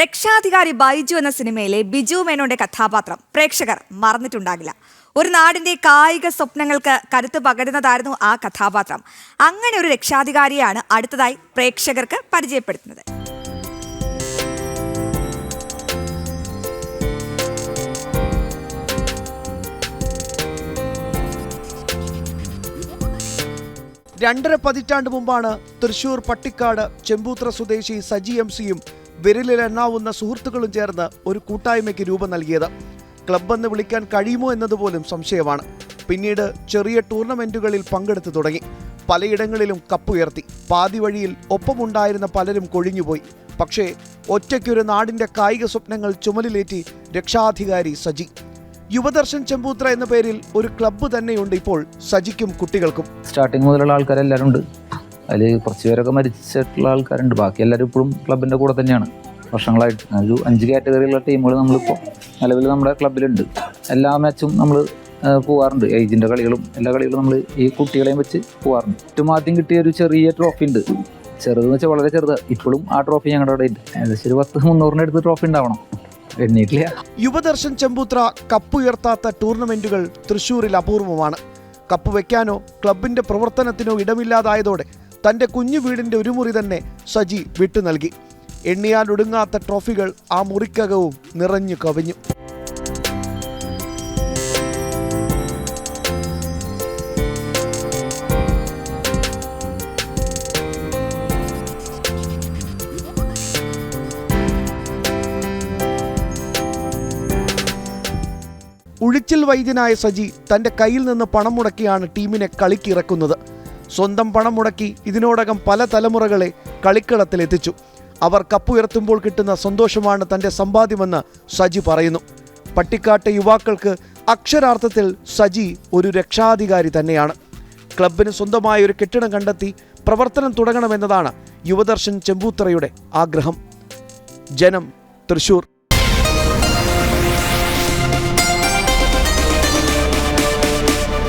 രക്ഷാധികാരി ബൈജു എന്ന സിനിമയിലെ ബിജു മേനോന്റെ കഥാപാത്രം പ്രേക്ഷകർ മറന്നിട്ടുണ്ടാകില്ല. ഒരു നാടിന്റെ കായിക സ്വപ്നങ്ങൾക്ക് കരുത്ത് പകരുന്നതായിരുന്നു ആ കഥാപാത്രം. അങ്ങനെ ഒരു രക്ഷാധികാരിയാണ് അടുത്തതായി പ്രേക്ഷകർക്ക് പരിചയപ്പെടുത്തുന്നത്. രണ്ടര പതിറ്റാണ്ട് മുമ്പാണ് തൃശൂർ പട്ടിക്കാട് ചെമ്പൂത്ര സ്വദേശി സജി എം സിയും വിരലിലെണ്ണാവുന്ന സുഹൃത്തുക്കളും ചേർന്ന് ഒരു കൂട്ടായ്മയ്ക്ക് രൂപം നൽകിയത്. ക്ലബ്ബെന്ന് വിളിക്കാൻ കഴിയുമോ എന്നതുപോലും സംശയമാണ്. പിന്നീട് ചെറിയ ടൂർണമെന്റുകളിൽ പങ്കെടുത്തു തുടങ്ങി. പലയിടങ്ങളിലും കപ്പുയർത്തി. പാതി വഴിയിൽ ഒപ്പമുണ്ടായിരുന്ന പലരും കൊഴിഞ്ഞുപോയി. പക്ഷേ ഒറ്റയ്ക്കൊരു നാടിന്റെ കായിക സ്വപ്നങ്ങൾ ചുമലിലേറ്റി രക്ഷാധികാരി സജി. യുവദർശൻ ചെമ്പൂത്ര എന്ന പേരിൽ ഒരു ക്ലബ്ബ് തന്നെയുണ്ട് ഇപ്പോൾ സജിക്കും കുട്ടികൾക്കും. സ്റ്റാർട്ടിങ് മുതലുള്ള ആൾക്കാരെല്ലാവരും ഉണ്ട് അതിൽ കുറച്ച് പേരൊക്കെ മരിച്ചിട്ടുള്ള ആൾക്കാരുണ്ട്. ബാക്കി എല്ലാവരും ഇപ്പോഴും ക്ലബിന്റെ കൂടെ തന്നെയാണ്. വർഷങ്ങളായിട്ട്. ഒരു അഞ്ച് കാറ്റഗറിയിലുള്ള ടീമുകൾ നമ്മളിപ്പോൾ നിലവിൽ നമ്മുടെ ക്ലബിലുണ്ട് എല്ലാ മാച്ചും നമ്മൾ പോവാറുണ്ട്. ഏജിന്റെ കളികളും എല്ലാ കളികളും നമ്മൾ ഈ കുട്ടികളെയും വെച്ച് പോവാറുണ്ട്. ഏറ്റവും ആദ്യം കിട്ടിയ ഒരു ചെറിയ ട്രോഫി ഉണ്ട്. ചെറുതെന്ന് വെച്ചാൽ വളരെ ചെറുത്. ഇപ്പോഴും ആ ട്രോഫി ഞങ്ങളുടെ അവിടെ ഉണ്ട്. ഏകദേശം ഒരു പത്ത് മുന്നൂറിന്റെ അടുത്ത് ട്രോഫി ഉണ്ടാവണം. യുവദർശൻ ചെമ്പൂത്ര കപ്പ് ഉയർത്താത്ത ടൂർണമെന്റുകൾ തൃശൂരിൽ അപൂർവമാണ്. കപ്പ് വെക്കാനോ ക്ലബിന്റെ പ്രവർത്തനത്തിനോ ഇടമില്ലാതായതോടെ തന്റെ കുഞ്ഞു വീടിന്റെ ഒരു മുറി തന്നെ സജി വിട്ടു നൽകി. എണ്ണിയാൽ ഒടുങ്ങാത്ത ട്രോഫികൾ ആ മുറിക്കകവും നിറഞ്ഞു കവിഞ്ഞു. ഉഴിച്ചിൽ വൈദ്യനായ സജി തന്റെ കയ്യിൽ നിന്ന് പണം മുടക്കിയാണ് ടീമിനെ കളിക്കിറക്കുന്നത്. സ്വന്തം പണം മുടക്കി ഇതിനോടകം പല തലമുറകളെ കളിക്കളത്തിലെത്തിച്ചു അവർ കപ്പുയർത്തുമ്പോൾ കിട്ടുന്ന സന്തോഷമാണ് തന്റെ സമ്പാദ്യമെന്ന് സജി പറയുന്നു. പട്ടിക്കാട്ടെ യുവാക്കൾക്ക് അക്ഷരാർത്ഥത്തിൽ സജി ഒരു രക്ഷാധികാരി തന്നെയാണ്. ക്ലബിന് സ്വന്തമായ ഒരു കെട്ടിടം കണ്ടെത്തി പ്രവർത്തനം തുടങ്ങണമെന്നതാണ് യുവദർശൻ ചെമ്പൂത്തറയുടെ ആഗ്രഹം. ജനം തൃശൂർ.